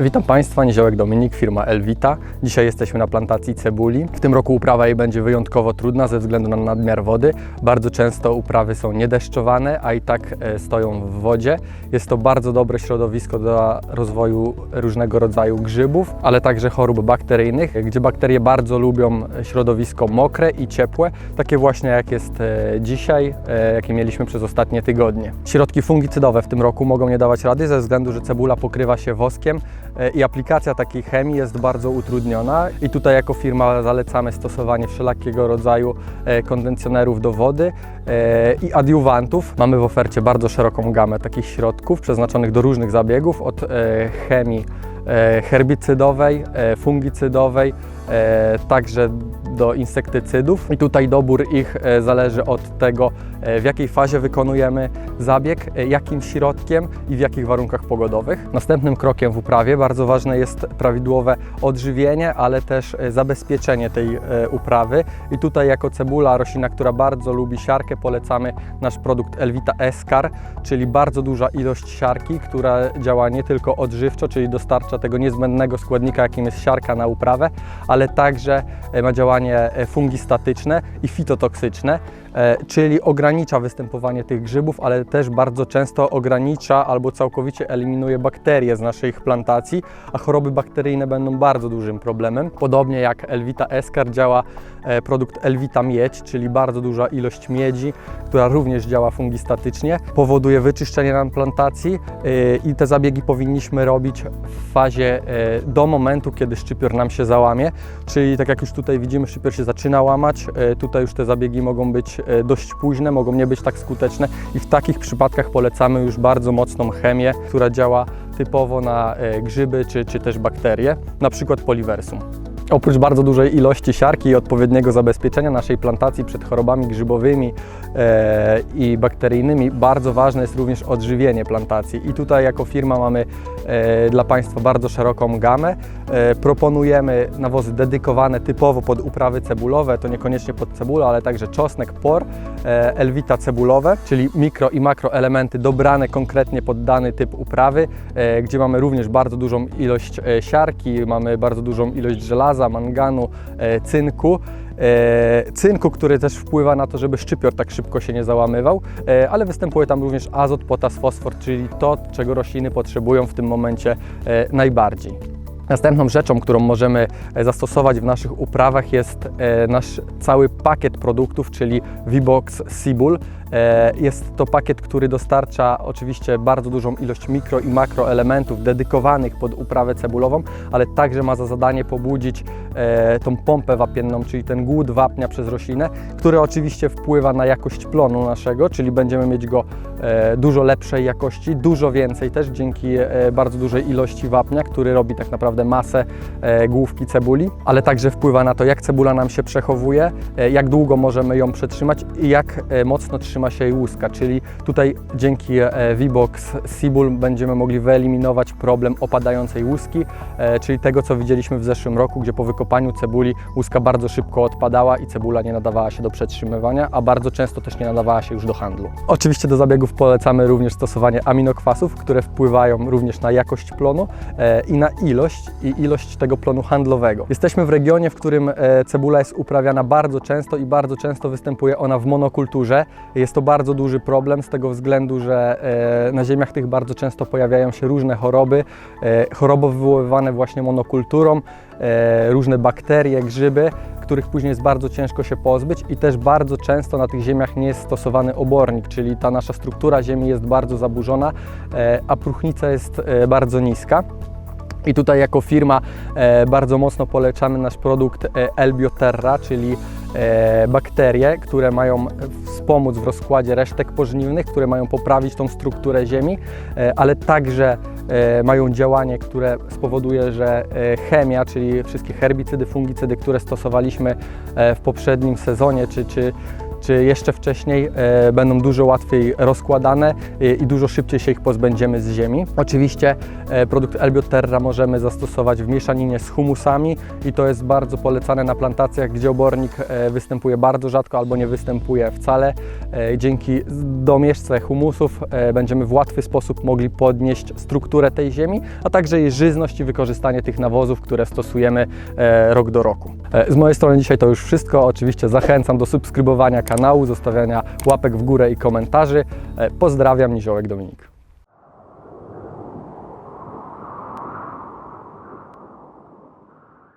Witam Państwa, Niziołek Dominik, firma Elvita. Dzisiaj jesteśmy na plantacji cebuli. W tym roku uprawa jej będzie wyjątkowo trudna ze względu na nadmiar wody. Bardzo często uprawy są niedeszczowane, a i tak e, stoją w wodzie. Jest to bardzo dobre środowisko do rozwoju różnego rodzaju grzybów, ale także chorób bakteryjnych, gdzie bakterie bardzo lubią środowisko mokre i ciepłe, takie właśnie jak jest e, dzisiaj, e, jakie mieliśmy przez ostatnie tygodnie. Środki fungicydowe w tym roku mogą nie dawać rady ze względu, że cebula pokrywa się woskiem e, i aplikacja takiej chemii jest bardzo utrudniona. I tutaj jako firma zalecamy stosowanie wszelakiego rodzaju e, konwencjonerów do wody e, i adiuwantów. Mamy w ofercie bardzo szeroką gamę takich środków przeznaczonych do różnych zabiegów, od e, chemii e, herbicydowej, e, fungicydowej, e, także do insektycydów. I tutaj dobór ich e, zależy od tego, e, w jakiej fazie wykonujemy zabieg, e, jakim środkiem i w jakich warunkach pogodowych. Następnym krokiem w uprawie bardzo ważne jest prawidłowe odżywienie, ale też zabezpieczenie tej uprawy. I tutaj jako cebula, roślina, która bardzo lubi siarkę, polecamy nasz produkt Elvita Escar, czyli bardzo duża ilość siarki, która działa nie tylko odżywczo, czyli dostarcza tego niezbędnego składnika, jakim jest siarka na uprawę, ale także ma działanie e, fungistatyczne i fitotoksyczne, e, czyli ogranicza występowanie tych grzybów, ale też bardzo często ogranicza albo całkowicie eliminuje bakterie z naszych plantacji, a choroby bakteryjne będą bardzo dużym problemem. Podobnie jak Elvita Escar działa e, produkt Elvita Miedź, czyli bardzo duża ilość miedzi, która również działa fungistatycznie, powoduje wyczyszczenie nam plantacji i te zabiegi powinniśmy robić w fazie do momentu, kiedy szczypior nam się załamie, czyli tak jak już tutaj widzimy, szczypior się zaczyna łamać, e, tutaj już te zabiegi mogą być e, dość późne, mogą nie być tak skuteczne i w takich przypadkach polecamy już bardzo mocną chemię, która działa typowo na e, grzyby czy, czy też bakterie, na przykład poliversum. Oprócz bardzo dużej ilości siarki i odpowiedniego zabezpieczenia naszej plantacji przed chorobami grzybowymi e, i bakteryjnymi, bardzo ważne jest również odżywienie plantacji. I tutaj jako firma mamy e, dla Państwa bardzo szeroką gamę. E, proponujemy nawozy dedykowane typowo pod uprawy cebulowe, to niekoniecznie pod cebulę, ale także czosnek, por, e, elwita cebulowe, czyli mikro i makroelementy dobrane konkretnie pod dany typ uprawy, e, gdzie mamy również bardzo dużą ilość e, siarki, mamy bardzo dużą ilość żelaza, manganu, e, cynku. E, cynku, który też wpływa na to, żeby szczypior tak szybko się nie załamywał, e, ale występuje tam również azot, potas, fosfor, czyli to, czego rośliny potrzebują w tym momencie najbardziej. Następną rzeczą, którą możemy e, zastosować w naszych uprawach jest e, nasz cały pakiet produktów, czyli VBox Sibul. E, Jest to pakiet, który dostarcza oczywiście bardzo dużą ilość mikro i makroelementów dedykowanych pod uprawę cebulową, ale także ma za zadanie pobudzić tą pompę wapienną, czyli ten głód wapnia przez roślinę, który oczywiście wpływa na jakość plonu naszego, czyli będziemy mieć go e, dużo lepszej jakości, dużo więcej też dzięki e, bardzo dużej ilości wapnia, który robi tak naprawdę masę e, główki cebuli, ale także wpływa na to, jak cebula nam się przechowuje, e, jak długo możemy ją przetrzymać i jak e, mocno trzyma się jej łuska, czyli tutaj dzięki e, V-Box Sibul będziemy mogli wyeliminować problem opadającej łuski, e, czyli tego, co widzieliśmy w zeszłym roku, gdzie po wykopaniu cebuli łuska bardzo szybko odpadała i cebula nie nadawała się do przetrzymywania, a bardzo często też nie nadawała się już do handlu. Oczywiście do zabiegów polecamy również stosowanie aminokwasów, które wpływają również na jakość plonu e, i na ilość i ilość tego plonu handlowego. Jesteśmy w regionie, w którym e, cebula jest uprawiana bardzo często i bardzo często występuje ona w monokulturze. Jest to bardzo duży problem z tego względu, że e, na ziemiach tych bardzo często pojawiają się różne choroby, choroby wywoływane właśnie monokulturą, różne bakterie, grzyby, których później jest bardzo ciężko się pozbyć i też bardzo często na tych ziemiach nie jest stosowany obornik, czyli ta nasza struktura ziemi jest bardzo zaburzona, e, a próchnica jest e, bardzo niska. I tutaj jako firma e, bardzo mocno polecamy nasz produkt e, Elbioterra, czyli e, bakterie, które mają wspomóc w rozkładzie resztek pożniwnych, które mają poprawić tą strukturę ziemi, e, ale także e, mają działanie, które spowoduje, że e, chemia, czyli wszystkie herbicydy, fungicydy, które stosowaliśmy e, w poprzednim sezonie, czy, czy czy jeszcze wcześniej e, będą dużo łatwiej rozkładane e, i dużo szybciej się ich pozbędziemy z ziemi. Oczywiście e, produkt Elbioterra możemy zastosować w mieszaninie z humusami i to jest bardzo polecane na plantacjach, gdzie obornik występuje bardzo rzadko albo nie występuje wcale. Dzięki domieszce humusów będziemy w łatwy sposób mogli podnieść strukturę tej ziemi, a także jej żyzność i wykorzystanie tych nawozów, które stosujemy rok do roku. E, Z mojej strony dzisiaj to już wszystko. Oczywiście zachęcam do subskrybowania kanału, zostawiania łapek w górę i komentarzy. E, Pozdrawiam, Niziołek Dominik.